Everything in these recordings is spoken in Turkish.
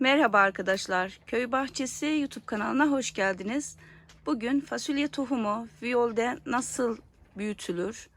Merhaba arkadaşlar. Köy Bahçesi YouTube kanalına hoş geldiniz. Bugün fasulye tohumu viyolde nasıl büyütülür,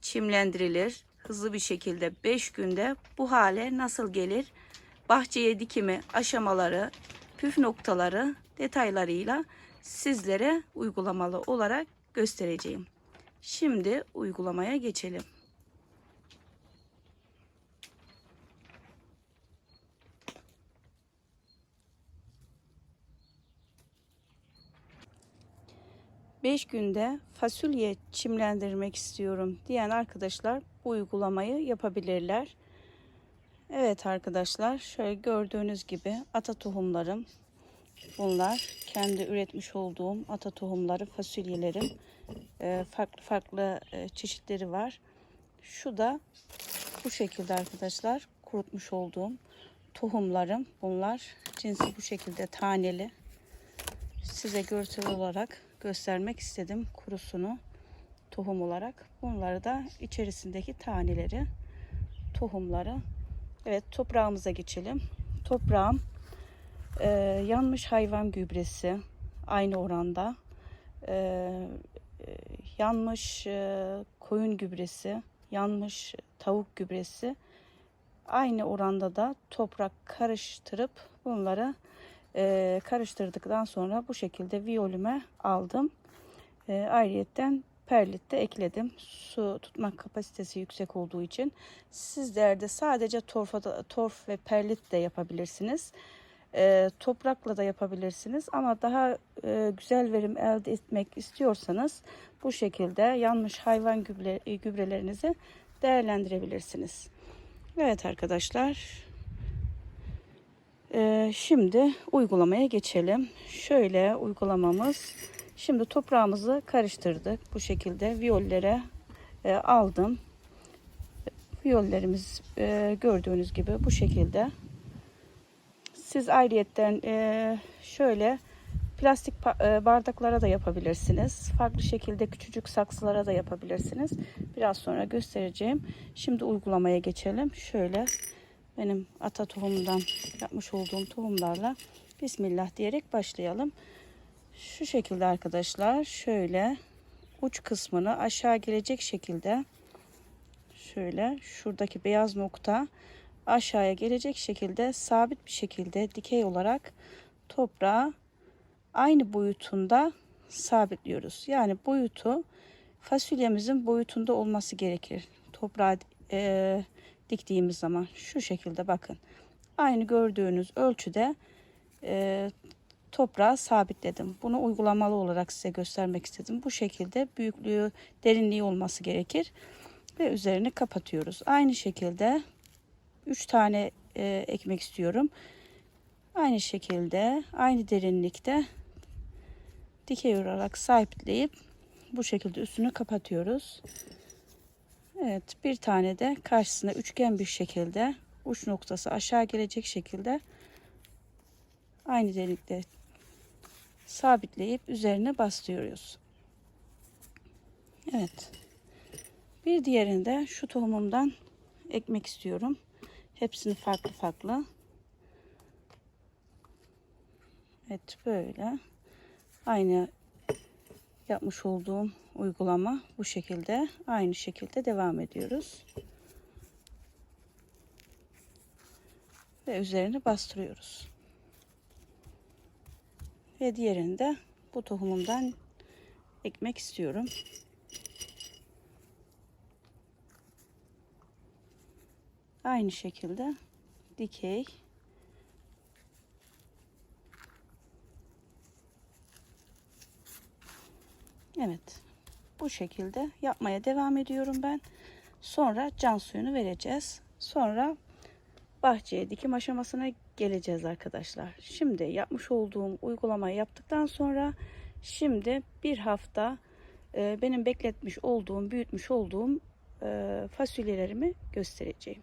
çimlendirilir, hızlı bir şekilde 5 günde bu hale nasıl gelir, bahçeye dikimi aşamaları, püf noktaları detaylarıyla sizlere uygulamalı olarak göstereceğim. Şimdi uygulamaya geçelim. Beş günde fasulye çimlendirmek istiyorum diyen arkadaşlar bu uygulamayı yapabilirler. Evet arkadaşlar şöyle gördüğünüz gibi ata tohumlarım bunlar kendi üretmiş olduğum ata tohumları fasulyelerim Ee, farklı farklı e, çeşitleri var. Şu da bu şekilde arkadaşlar kurutmuş olduğum tohumlarım bunlar cinsi bu şekilde taneli size görsel olarak göstermek istedim kurusunu tohum olarak. Bunları da içerisindeki taneleri, tohumları. Evet toprağımıza geçelim. Toprağım e, yanmış hayvan gübresi aynı oranda. E, yanmış e, koyun gübresi, yanmış tavuk gübresi aynı oranda da toprak karıştırıp bunları e, karıştırdıktan sonra bu şekilde viyolüme aldım. E, ayrıyetten perlit de ekledim. Su tutmak kapasitesi yüksek olduğu için. Sizler de sadece torfa, torf ve perlit de yapabilirsiniz. E, toprakla da yapabilirsiniz ama daha e, güzel verim elde etmek istiyorsanız bu şekilde yanmış hayvan gübre, gübrelerinizi değerlendirebilirsiniz. Evet arkadaşlar ee, şimdi uygulamaya geçelim. Şöyle uygulamamız. Şimdi toprağımızı karıştırdık. Bu şekilde viyollere e, aldım. Viyollerimiz e, gördüğünüz gibi bu şekilde. Siz ayrıyetten e, şöyle plastik bardaklara da yapabilirsiniz. Farklı şekilde küçücük saksılara da yapabilirsiniz. Biraz sonra göstereceğim. Şimdi uygulamaya geçelim. Şöyle benim ata tohumundan yapmış olduğum tohumlarla Bismillah diyerek başlayalım. Şu şekilde arkadaşlar şöyle uç kısmını aşağı gelecek şekilde şöyle şuradaki beyaz nokta aşağıya gelecek şekilde sabit bir şekilde dikey olarak toprağa aynı boyutunda sabitliyoruz. Yani boyutu fasulyemizin boyutunda olması gerekir. Toprağa e, diktiğimiz zaman şu şekilde bakın. Aynı gördüğünüz ölçüde e, toprağı sabitledim. Bunu uygulamalı olarak size göstermek istedim. Bu şekilde büyüklüğü, derinliği olması gerekir. Ve üzerini kapatıyoruz. Aynı şekilde 3 tane e, ekmek istiyorum. Aynı şekilde, aynı derinlikte dikey olarak sabitleyip bu şekilde üstünü kapatıyoruz. Evet bir tane de karşısına üçgen bir şekilde uç noktası aşağı gelecek şekilde aynı delikte sabitleyip üzerine bastırıyoruz. Evet. Bir diğerinde şu tohumumdan ekmek istiyorum. Hepsini farklı farklı. Evet böyle. Aynı yapmış olduğum uygulama bu şekilde aynı şekilde devam ediyoruz. Ve üzerine bastırıyoruz. Ve diğerini de bu tohumumdan ekmek istiyorum. Aynı şekilde dikey Evet. Bu şekilde yapmaya devam ediyorum ben. Sonra can suyunu vereceğiz. Sonra bahçeye dikim aşamasına geleceğiz arkadaşlar. Şimdi yapmış olduğum uygulamayı yaptıktan sonra şimdi bir hafta e, benim bekletmiş olduğum, büyütmüş olduğum e, fasulyelerimi göstereceğim.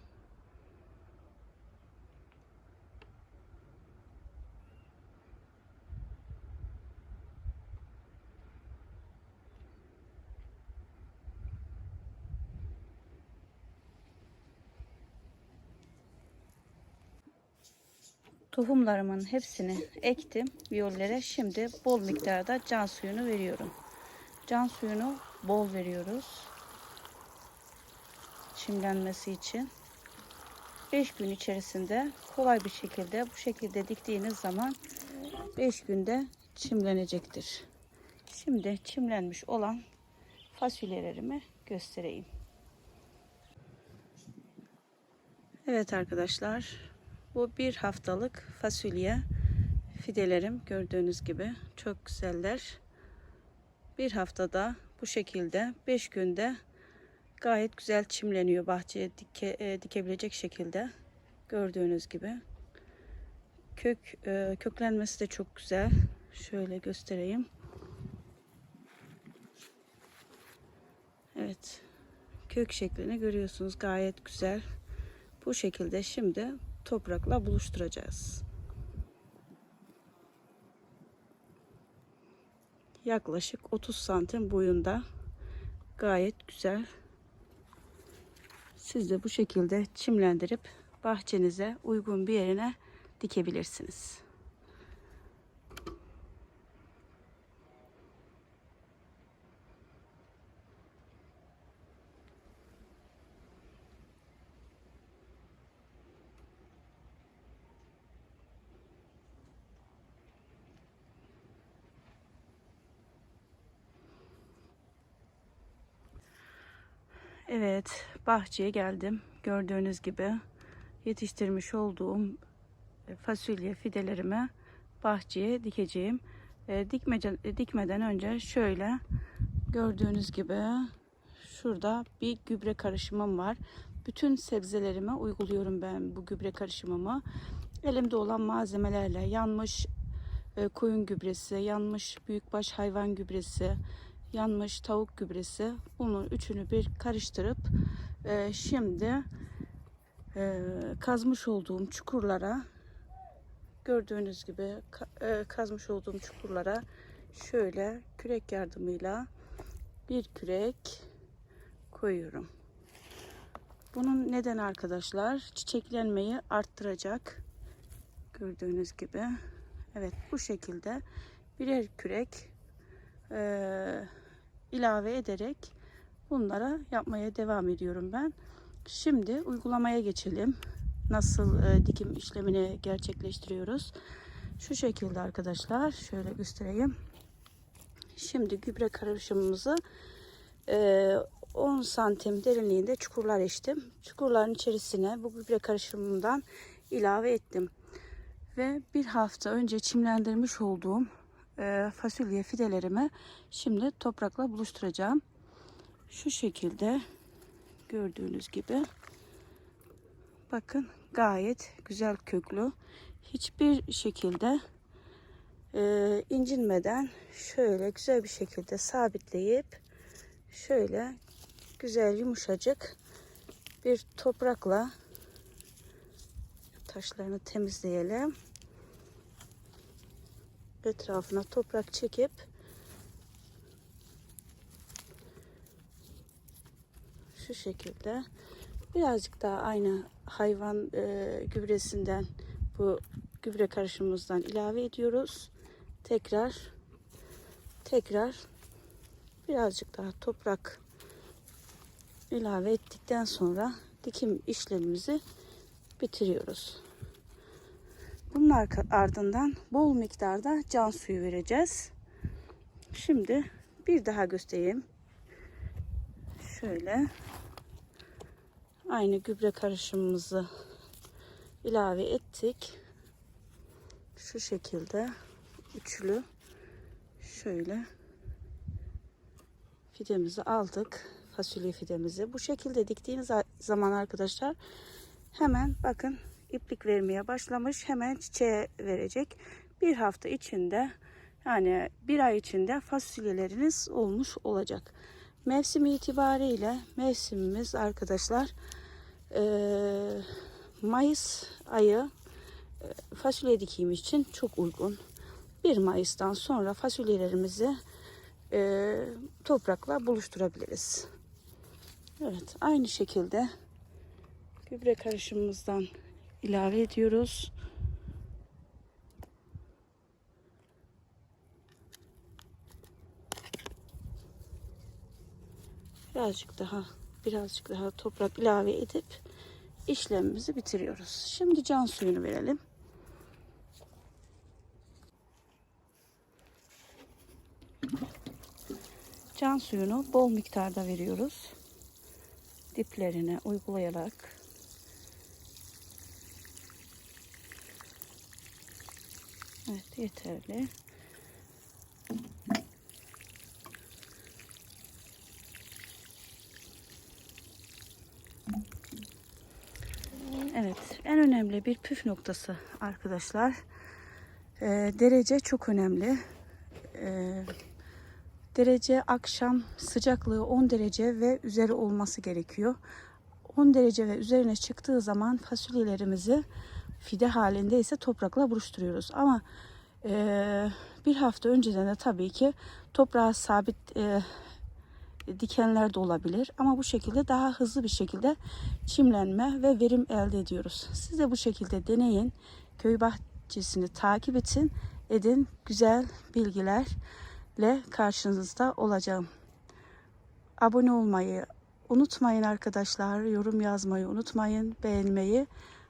Tohumlarımın hepsini ektim viyollere. Şimdi bol miktarda can suyunu veriyorum. Can suyunu bol veriyoruz. Çimlenmesi için. 5 gün içerisinde kolay bir şekilde bu şekilde diktiğiniz zaman 5 günde çimlenecektir. Şimdi çimlenmiş olan fasulyelerimi göstereyim. Evet arkadaşlar bu bir haftalık fasulye fidelerim gördüğünüz gibi çok güzeller. Bir haftada bu şekilde 5 günde gayet güzel çimleniyor bahçeye dike, e, dikebilecek şekilde gördüğünüz gibi. Kök e, köklenmesi de çok güzel. Şöyle göstereyim. Evet. Kök şeklini görüyorsunuz. Gayet güzel. Bu şekilde şimdi toprakla buluşturacağız. Yaklaşık 30 santim boyunda gayet güzel. Siz de bu şekilde çimlendirip bahçenize uygun bir yerine dikebilirsiniz. Evet, bahçeye geldim. Gördüğünüz gibi yetiştirmiş olduğum e, fasulye fidelerimi bahçeye dikeceğim. E, e, dikmeden önce şöyle gördüğünüz gibi şurada bir gübre karışımım var. Bütün sebzelerime uyguluyorum ben bu gübre karışımımı. Elimde olan malzemelerle yanmış koyun gübresi, yanmış büyükbaş hayvan gübresi, yanmış tavuk gübresi. Bunun üçünü bir karıştırıp e, şimdi e, kazmış olduğum çukurlara gördüğünüz gibi e, kazmış olduğum çukurlara şöyle kürek yardımıyla bir kürek koyuyorum. Bunun neden arkadaşlar çiçeklenmeyi arttıracak. Gördüğünüz gibi. Evet bu şekilde birer kürek e, ilave ederek bunlara yapmaya devam ediyorum ben. Şimdi uygulamaya geçelim. Nasıl e, dikim işlemini gerçekleştiriyoruz. Şu şekilde arkadaşlar şöyle göstereyim. Şimdi gübre karışımımızı e, 10 santim derinliğinde çukurlar içtim. Çukurların içerisine bu gübre karışımından ilave ettim. Ve bir hafta önce çimlendirmiş olduğum e, fasulye fidelerimi şimdi toprakla buluşturacağım. Şu şekilde gördüğünüz gibi bakın gayet güzel köklü. Hiçbir şekilde e, incinmeden şöyle güzel bir şekilde sabitleyip şöyle güzel yumuşacık bir toprakla taşlarını temizleyelim etrafına toprak çekip şu şekilde birazcık daha aynı hayvan e, gübresinden bu gübre karışımımızdan ilave ediyoruz. Tekrar tekrar birazcık daha toprak ilave ettikten sonra dikim işlemimizi bitiriyoruz. Bunun ardından bol miktarda can suyu vereceğiz. Şimdi bir daha göstereyim. Şöyle aynı gübre karışımımızı ilave ettik. Şu şekilde üçlü şöyle fidemizi aldık. Fasulye fidemizi. Bu şekilde diktiğiniz zaman arkadaşlar hemen bakın iplik vermeye başlamış. Hemen çiçeğe verecek. Bir hafta içinde yani bir ay içinde fasulyeleriniz olmuş olacak. Mevsim itibariyle mevsimimiz arkadaşlar e, Mayıs ayı e, fasulye dikimi için çok uygun. 1 Mayıs'tan sonra fasulyelerimizi e, toprakla buluşturabiliriz. Evet aynı şekilde gübre karışımımızdan ilave ediyoruz. Birazcık daha birazcık daha toprak ilave edip işlemimizi bitiriyoruz. Şimdi can suyunu verelim. Can suyunu bol miktarda veriyoruz. Diplerine uygulayarak Evet yeterli. Evet en önemli bir püf noktası arkadaşlar. Ee, derece çok önemli. Ee, derece akşam sıcaklığı 10 derece ve üzeri olması gerekiyor. 10 derece ve üzerine çıktığı zaman fasulyelerimizi fide halinde ise toprakla buruşturuyoruz. Ama e, bir hafta önceden de tabii ki toprağa sabit e, dikenler de olabilir. Ama bu şekilde daha hızlı bir şekilde çimlenme ve verim elde ediyoruz. Siz de bu şekilde deneyin. Köy bahçesini takip edin. Edin. Güzel bilgilerle karşınızda olacağım. Abone olmayı unutmayın arkadaşlar. Yorum yazmayı unutmayın. Beğenmeyi.